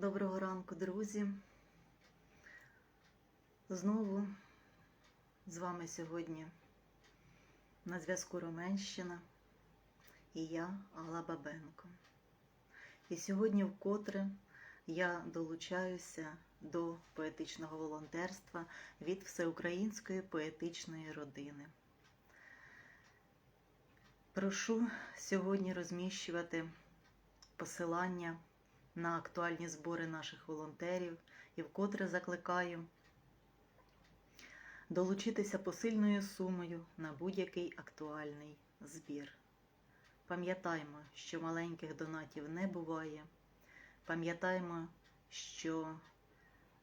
Доброго ранку, друзі. Знову з вами сьогодні на зв'язку Роменщина і я, Алла Бабенко. І сьогодні вкотре я долучаюся до поетичного волонтерства від Всеукраїнської поетичної родини. Прошу сьогодні розміщувати посилання на актуальні збори наших волонтерів і вкотре закликаю долучитися посильною сумою на будь-який актуальний збір. Пам'ятаймо, що маленьких донатів не буває. Пам'ятаймо, що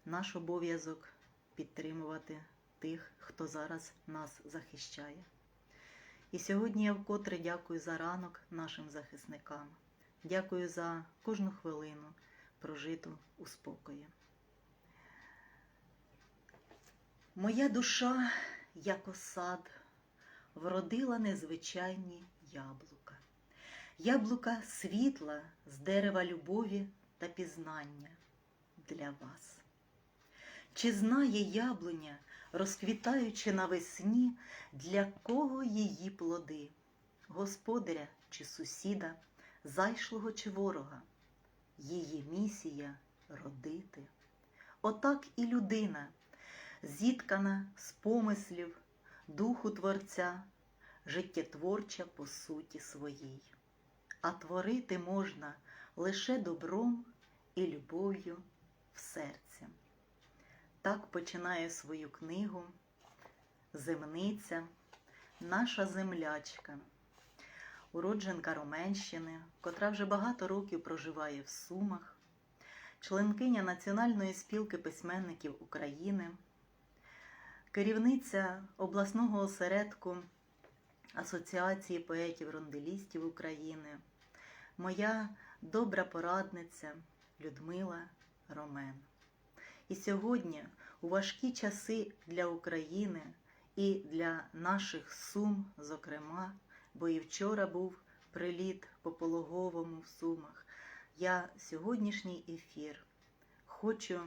наш обов'язок підтримувати тих, хто зараз нас захищає. І сьогодні я вкотре дякую за ранок нашим захисникам. Дякую за кожну хвилину, прожиту у спокої. Моя душа, як осад, вродила незвичайні яблука. Яблука світла з дерева любові та пізнання для вас. Чи знає яблуня, розквітаючи навесні, для кого її плоди, господаря чи сусіда? Зайшлого чи ворога, її місія родити. Отак і людина, зіткана з помислів, духу Творця, життєтворча по суті своїй. А творити можна лише добром і любов'ю в серці. Так починає свою книгу Земниця, наша землячка уродженка Роменщини, котра вже багато років проживає в Сумах, членкиня Національної спілки письменників України, керівниця обласного осередку Асоціації поетів-ронделістів України, моя добра порадниця Людмила Ромен. І сьогодні, у важкі часи для України і для наших Сум, зокрема, бо і вчора був приліт по пологовому в Сумах. Я сьогоднішній ефір хочу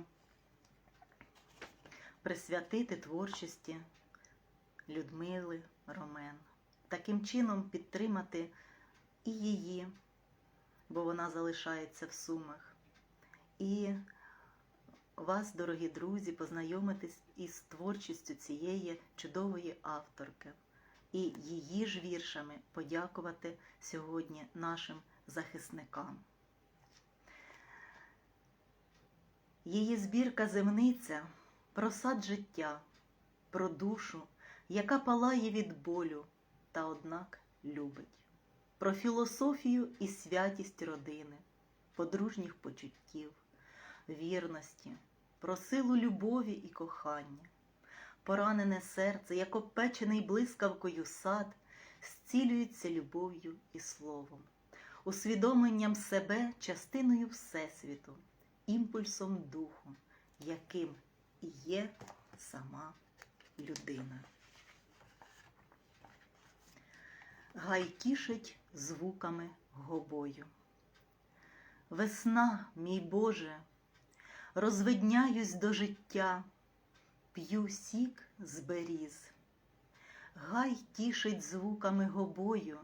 присвятити творчості Людмили Ромен, таким чином підтримати і її, бо вона залишається в Сумах, і вас, дорогі друзі, познайомитись із творчістю цієї чудової авторки і її ж віршами подякувати сьогодні нашим захисникам. Її збірка земниця про сад життя, про душу, яка палає від болю, та однак любить, про філософію і святість родини, подружніх почуттів, вірності, про силу любові і кохання поранене серце, як обпечений блискавкою сад, зцілюється любов'ю і словом, усвідомленням себе частиною Всесвіту, імпульсом духу, яким є сама людина. Гай тішить звуками гобою. Весна, мій Боже, розвидняюсь до життя п'ю сік з беріз, гай тішить звуками гобою,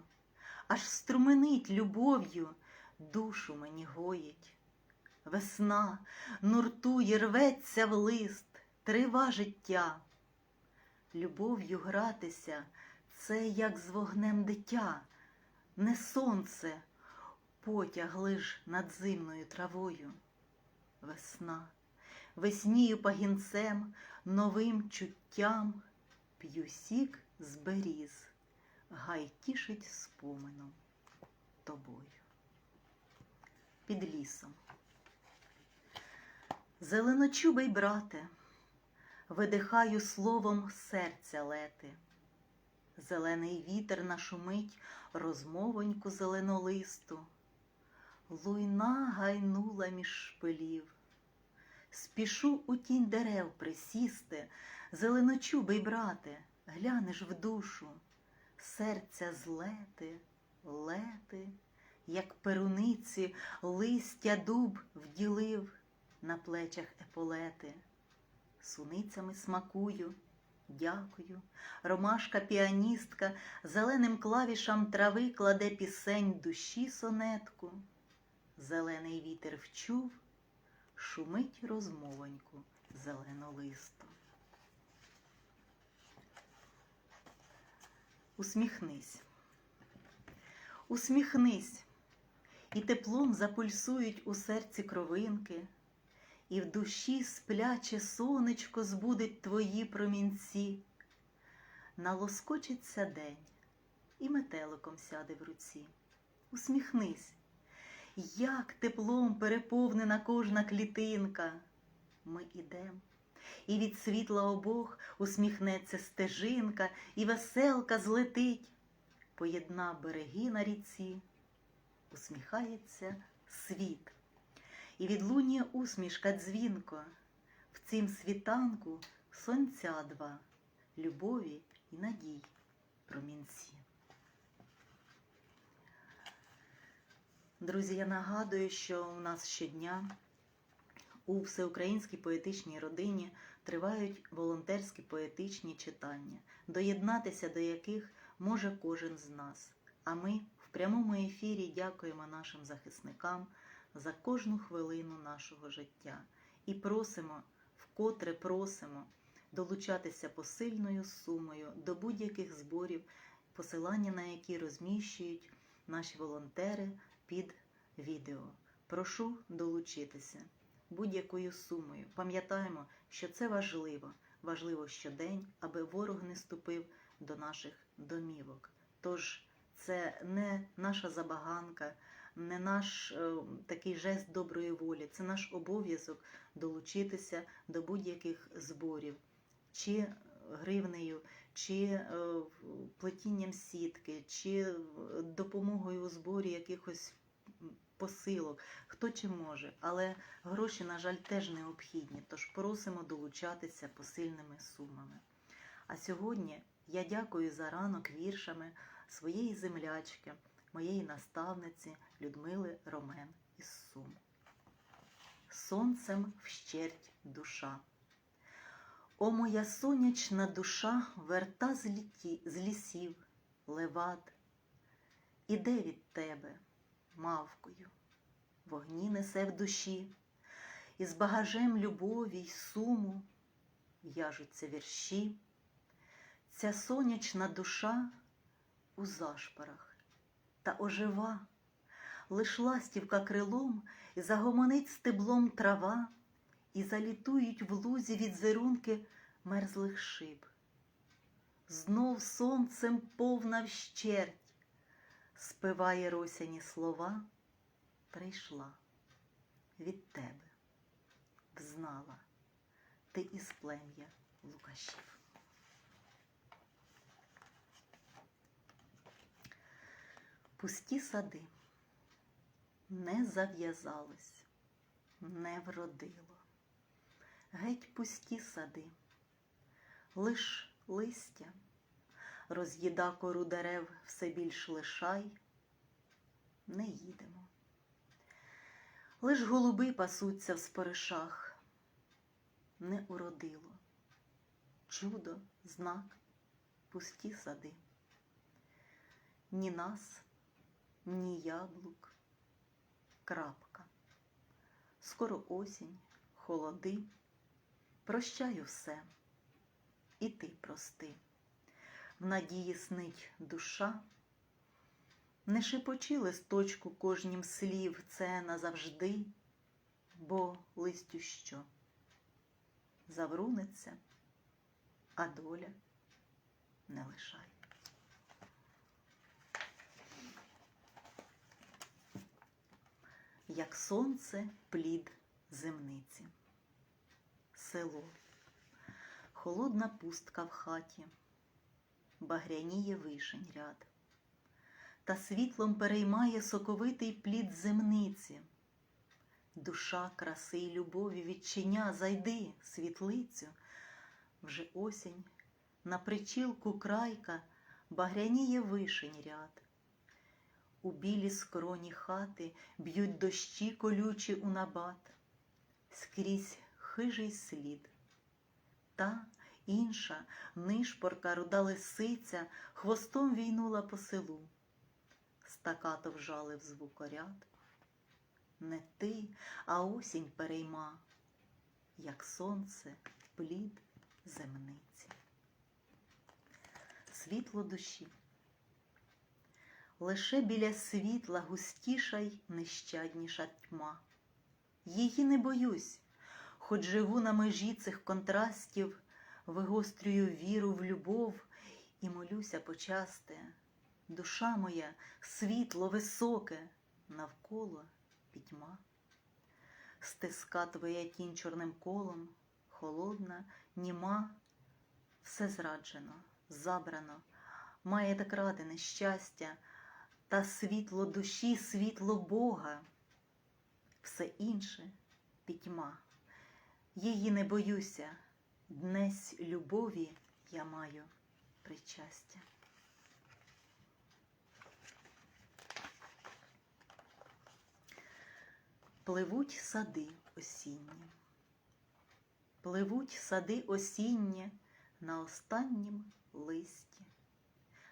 аж струменить любов'ю, душу мені гоїть. Весна нуртує, рветься в лист, трива життя. Любов'ю гратися це як з вогнем дитя, не сонце, потяг лиш над зимною травою. Весна веснію пагінцем, новим чуттям п'ю сік з беріз, гай тішить спомином тобою. Під лісом. Зеленочубий брате, видихаю словом серця лети. Зелений вітер нашумить розмовоньку зеленолисту, луйна гайнула між шпилів. Спішу у тінь дерев присісти, зеленочубий брате, глянеш в душу, серця злети, лети, як перуниці листя дуб вділив, на плечах еполети, суницями смакую, дякую. Ромашка піаністка зеленим клавішам трави кладе пісень душі сонетку. Зелений вітер вчув, шумить розмовоньку зеленолисту. Усміхнись, усміхнись, і теплом запульсують у серці кровинки, і в душі спляче сонечко збудить твої промінці. Налоскочиться день, і метеликом сяде в руці. Усміхнись, як теплом переповнена кожна клітинка. Ми ідем, і від світла обох усміхнеться стежинка, і веселка злетить. Поєдна береги на ріці, усміхається світ, і відлунює усмішка дзвінко, в цім світанку сонця два, любові і надій промінці. Друзі, я нагадую, що у нас щодня у всеукраїнській поетичній родині тривають волонтерські поетичні читання, доєднатися до яких може кожен з нас. А ми в прямому ефірі дякуємо нашим захисникам за кожну хвилину нашого життя і просимо, вкотре просимо долучатися посильною сумою до будь-яких зборів, посилання на які розміщують наші волонтери під відео. Прошу долучитися будь-якою сумою. Пам'ятаємо, що це важливо, важливо щодень, аби ворог не ступив до наших домівок. Тож це не наша забаганка, не наш е, такий жест доброї волі, це наш обов'язок долучитися до будь-яких зборів, чи гривнею, чи е, плетінням сітки, чи е, допомогою у зборі якихось посилок, хто чи може, але гроші, на жаль, теж необхідні, тож просимо долучатися посильними сумами. А сьогодні я дякую за ранок віршами своєї землячки, моєї наставниці Людмили Ромен із Сум. Сонцем вщерть душа. О, моя сонячна душа верта з, літі, з лісів, левад, іде від тебе, мавкою, вогні несе в душі, і з багажем любові й суму в'яжуться вірші. Ця сонячна душа у зашпарах та ожива, лиш ластівка крилом і загомонить стеблом трава, і залітують в лузі відзерунки мерзлих шиб. Знов сонцем повна вщерть, спиває росяні слова, прийшла від тебе, взнала ти із плем'я Лукашів. Пусті сади не зав'язалось, не вродило. Геть пусті сади, лиш листя, роз'їда кору дерев все більш лишай, не їдемо. Лиш голуби пасуться в споришах, не уродило. Чудо, знак, пусті сади. Ні нас, ні яблук, крапка. Скоро осінь, холоди. Прощаю все, і ти прости. В надії снить душа, не шепочи листочку кожнім слів це назавжди, бо листю що заврунеться, а доля не лишай. Як сонце плід земниці село, холодна пустка в хаті, багряніє вишень ряд, та світлом переймає соковитий плід земниці. Душа краси й любові відчиня, зайди, світлицю, вже осінь, на причілку крайка багряніє вишень ряд. У білі скроні хати б'ють дощі колючі у набат. Скрізь хижий слід. Та інша нишпорка руда лисиця хвостом війнула по селу. Стакато вжалив звукоряд. Не ти, а осінь перейма, як сонце плід земниці. Світло душі. Лише біля світла густіша й нещадніша тьма. Її не боюсь, хоч живу на межі цих контрастів, вигострюю віру в любов і молюся почасти. Душа моя, світло високе, навколо пітьма. Стиска твоя тінь чорним колом, холодна, німа, все зраджено, забрано, має так ради нещастя, та світло душі, світло Бога, все інше пітьма. Її не боюся, днесь любові я маю причастя. Пливуть сади осінні, пливуть сади осінні на останнім листі,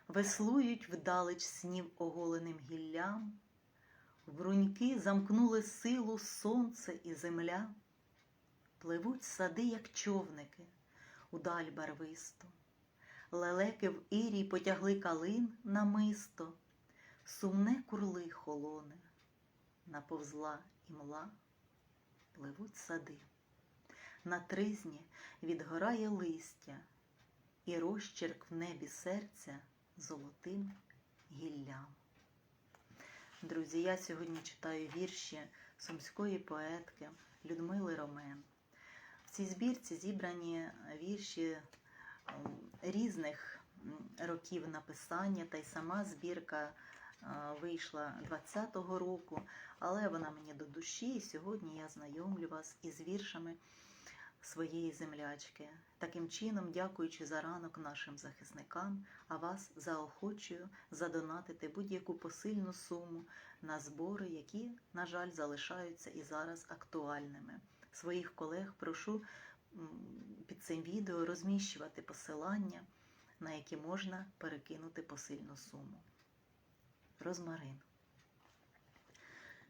веслують вдалеч снів оголеним гіллям, в бруньки замкнули силу сонце і земля, пливуть сади, як човники, удаль барвисту, лелеки в ірі потягли калин на мисто, сумне курли холоне, наповзла імла, пливуть сади. На тризні відгорає листя, і розчерк в небі серця золотим гіллям. Друзі, я сьогодні читаю вірші сумської поетки Людмили Ромен. Цій збірці зібрані вірші ем, різних років написання, та й сама збірка е, вийшла 20-го року, але вона мені до душі, і сьогодні я знайомлю вас із віршами своєї землячки. Таким чином, дякуючи за ранок нашим захисникам, а вас заохочую задонатити будь-яку посильну суму на збори, які, на жаль, залишаються і зараз актуальними. Своїх колег прошу під цим відео розміщувати посилання, на які можна перекинути посильну суму. Розмарин.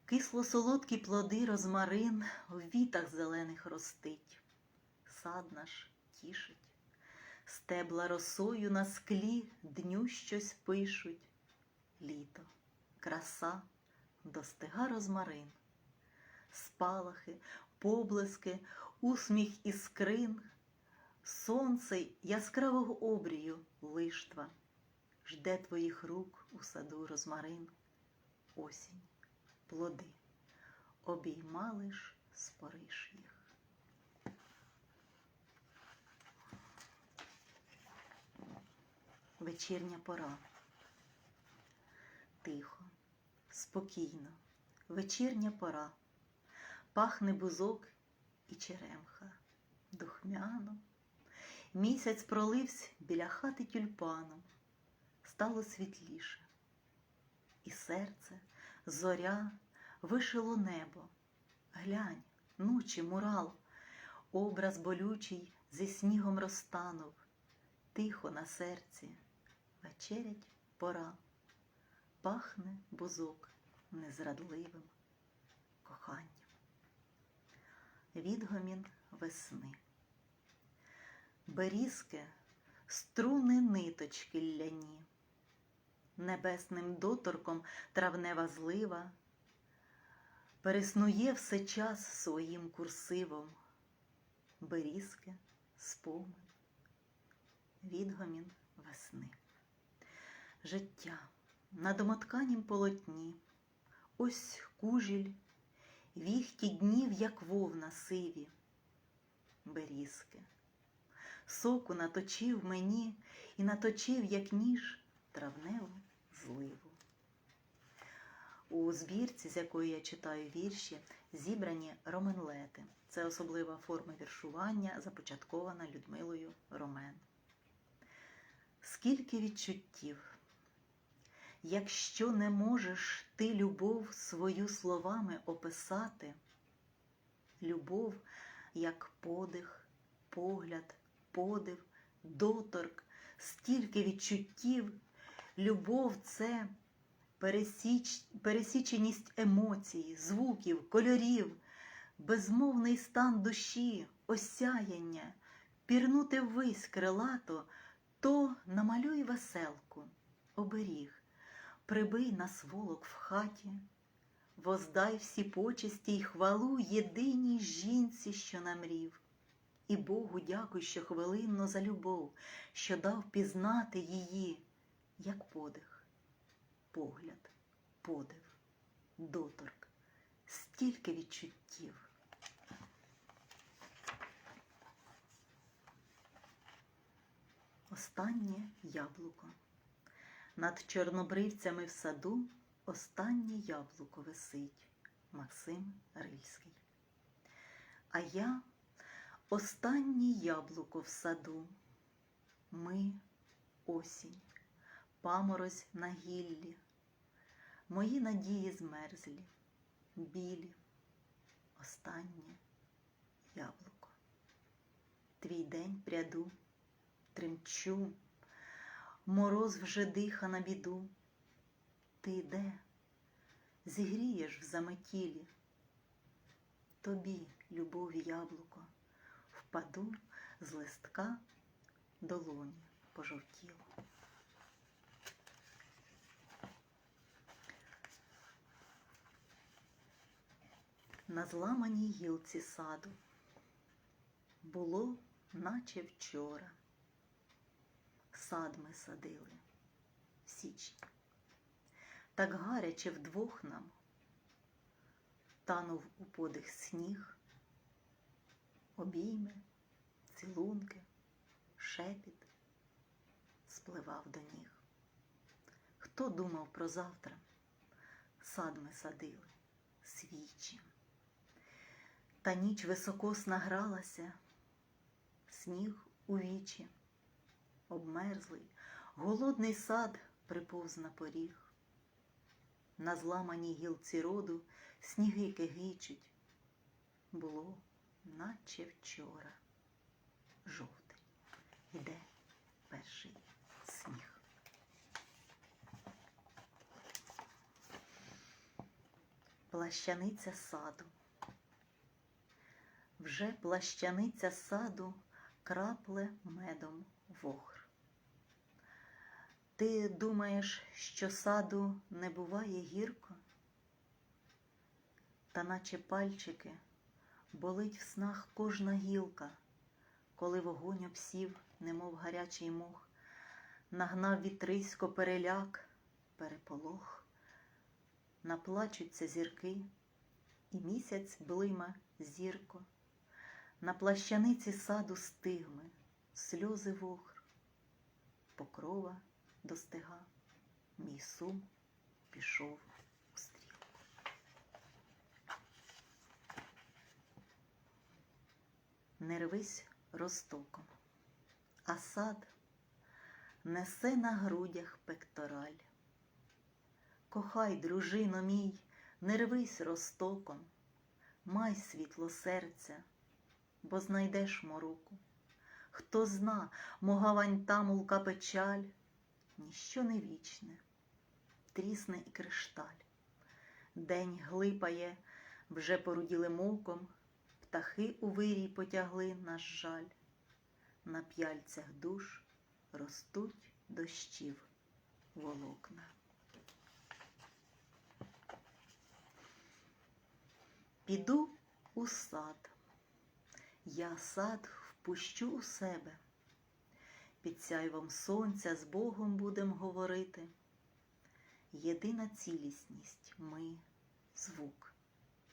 Кисло-солодкі плоди розмарин в вітах зелених ростить. Сад наш тішить, стебла росою на склі дню щось пишуть. Літо, краса, достига розмарин, спалахи, поблиски, усміх іскрин, сонце яскравого обрію лиштва, жде твоїх рук у саду розмарин, осінь, плоди, обіймали ж спориш їх. Вечірня пора. Тихо, спокійно, вечірня пора. Пахне бузок і черемха, духмяно. Місяць пролився біля хати тюльпаном, стало світліше. І серце, зоря, вишило небо. Глянь, нучі мурал, образ болючий зі снігом розтанув, тихо на серці, вечерять пора, пахне бузок незрадливим Відгомін весни. Берізки, струни ниточки ляні, небесним доторком травнева злива, переснує все час своїм курсивом, берізки, спомин, відгомін весни. Життя на домотканім полотні, ось кужіль, віхті днів, як вовна сиві, берізки. Соку наточив мені і наточив, як ніж, травневу зливу. У збірці, з якої я читаю вірші, зібрані роменлети. Це особлива форма віршування, започаткована Людмилою Ромен. Скільки відчуттів, якщо не можеш ти любов свою словами описати, любов, як подих, погляд, подив, доторк, стільки відчуттів. Любов це пересіч... пересіченість емоцій, звуків, кольорів, безмовний стан душі, осяяння, пірнути ввись крилато, то намалюй веселку, оберіг, прибий на сволок в хаті, воздай всі почесті й хвалу єдиній жінці, що намрів. І Богу дякуй, що хвилинно за любов, що дав пізнати її, як подих, погляд, подив, доторк, стільки відчуттів. Останнє яблуко. Над чорнобривцями в саду останнє яблуко висить Максим Рильський. А я останнє яблуко в саду. Ми осінь, паморозь на гіллі, мої надії змерзлі, білі, останнє яблуко. Твій день пряду, тремчу, мороз вже диха на біду. Ти де? Зігрієш в заметілі, тобі, любові яблуко, впаду з листка долоні пожовтіло. На зламаній гілці саду було, наче вчора. Сад ми садили в січні. Так гаряче вдвох нам танув у подих сніг, обійми, цілунки, шепіт спливав до ніг. Хто думав про завтра? Сад ми садили, свічі. Та ніч високосна гралася, сніг у вічі, обмерзлий, голодний сад приповз на поріг. На зламаній гілці роду сніги кигичуть. Було, наче вчора, жовтий, іде перший сніг. Плащаниця саду. Вже плащаниця саду крапле медом вохр. Ти думаєш, що саду не буває гірко? Та наче пальчики болить в снах кожна гілка, коли вогонь обсів, немов гарячий мох, нагнав вітрисько переляк, переполох, наплачуться зірки, і місяць блима зірко, на плащаниці саду стигми, сльози вохр, покрова достига, мій сум пішов у стрілку. Не рвись ростоком, а сад несе на грудях пектораль. Кохай, дружино мій, не рвись ростоком, май світло серця, бо знайдеш мороку. Хто зна, могавань тамулка печаль, ніщо не вічне, трісне і кришталь. День глипає, вже поруділи моком, птахи у вирій потягли наш жаль. На п'яльцях душ ростуть дощів волокна. Піду у сад, я сад впущу у себе. Під сяйвом сонця з Богом будем говорити. Єдина цілісність ми звук,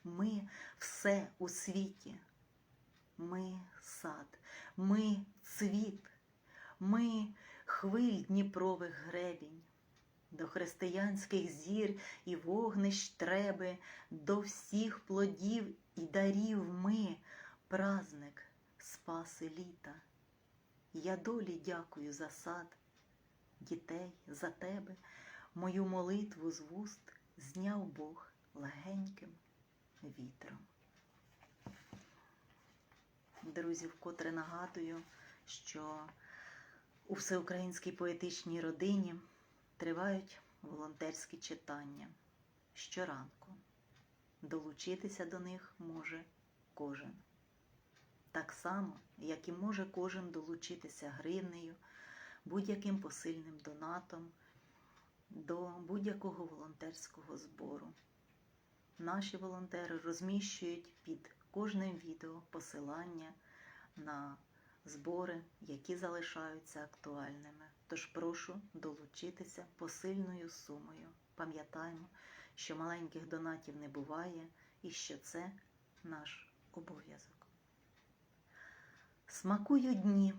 ми все у світі, ми сад, ми цвіт, ми хвиль Дніпрових гребінь, до християнських зір і вогнищ треби, до всіх плодів і дарів ми празник спаси літа. Я долі дякую за сад, дітей, за тебе, мою молитву з вуст зняв Бог легеньким вітром. Друзі, вкотре нагадую, що у всеукраїнській поетичній родині тривають волонтерські читання щоранку. Долучитися до них може кожен. Так само, як і може кожен долучитися гривнею, будь-яким посильним донатом до будь-якого волонтерського збору. Наші волонтери розміщують під кожним відео посилання на збори, які залишаються актуальними. Тож прошу долучитися посильною сумою. Пам'ятаємо, що маленьких донатів не буває і що це наш обов'язок. Смакую дні,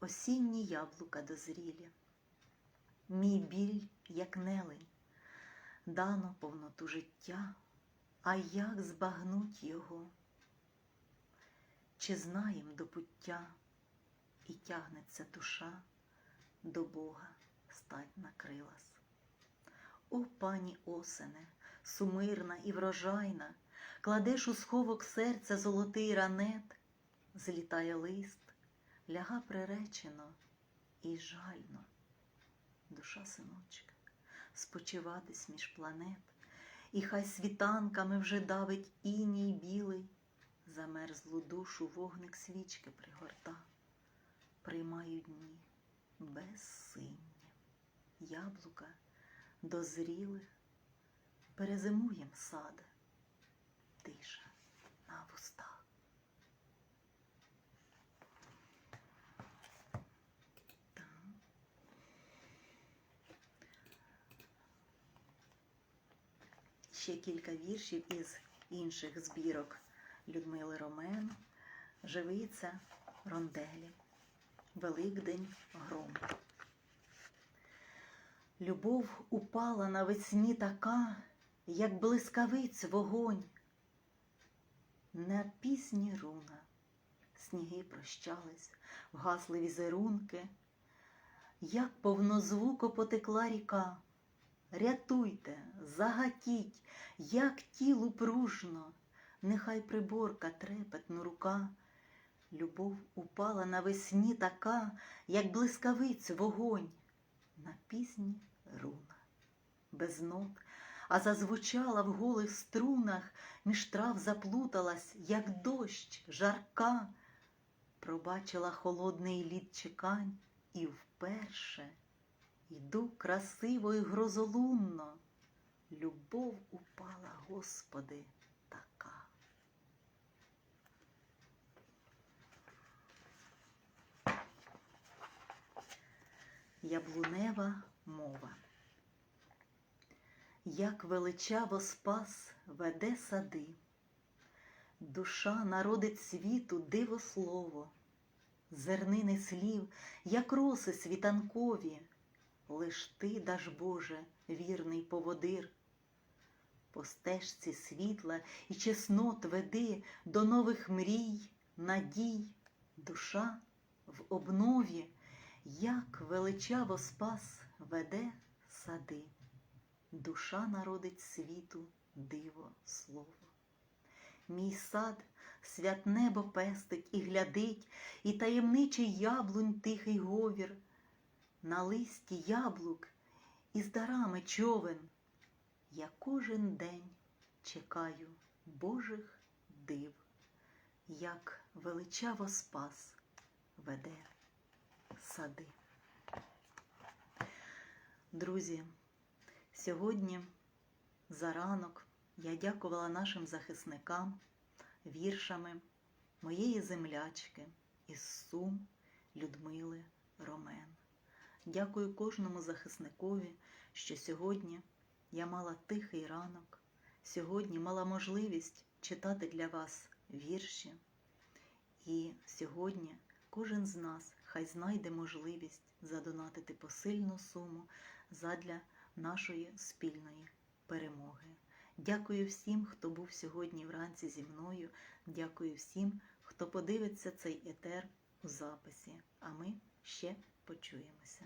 осінні яблука дозрілі, мій біль, як нелень, дано повноту життя, а як збагнуть його? Чи знаєм до пуття і тягнеться душа до Бога стать на крилас? О, пані осене, сумирна і врожайна, кладеш у сховок серця золотий ранет, злітає лист, ляга приречено і жально, душа синочка, спочиватись між планет, і хай світанками вже давить іній білий, замерзлу душу вогник свічки пригорта, приймаю дні безсиння, яблука дозрілих, перезимуєм сад, тиша на вустах. Так. Ще кілька віршів із інших збірок Людмили Ромен, Живиця, Ронделі, Великдень, Гром. Любов упала навесні така, як блискавиць вогонь. На пісні руна, сніги прощались, вгасли візерунки, як повнозвуко потекла ріка. Рятуйте, загатіть, як тілу пружно, нехай приборка трепетну рука. Любов упала навесні така, як блискавиць вогонь на пісні руна, без нот, а зазвучала в голих струнах, між трав заплуталась, як дощ, жарка, пробачила холодний лід чекань і вперше йду красиво і грозолунно. Любов упала, Господи, така. Яблунева мова. Як величаво спас веде сади, душа народить світу диво слово, зернини слів, як роси світанкові, лиш ти даш Боже, вірний поводир. По стежці світла і чеснот веди до нових мрій, надій, душа в обнові як величаво спас веде сади, душа народить світу диво слово. Мій сад свят небо пестить і глядить, і таємничий яблунь тихий говір, на листі яблук із дарами човен. Я кожен день чекаю Божих див, як величаво спас веде сади. Друзі, сьогодні за ранок я дякувала нашим захисникам віршами моєї землячки із Сум Людмили Ромен. Дякую кожному захисникові, що сьогодні я мала тихий ранок, сьогодні мала можливість читати для вас вірші. І сьогодні кожен з нас хай знайде можливість задонатити посильну суму задля нашої спільної перемоги. Дякую всім, хто був сьогодні вранці зі мною. Дякую всім, хто подивиться цей етер у записі. А ми ще почуємося.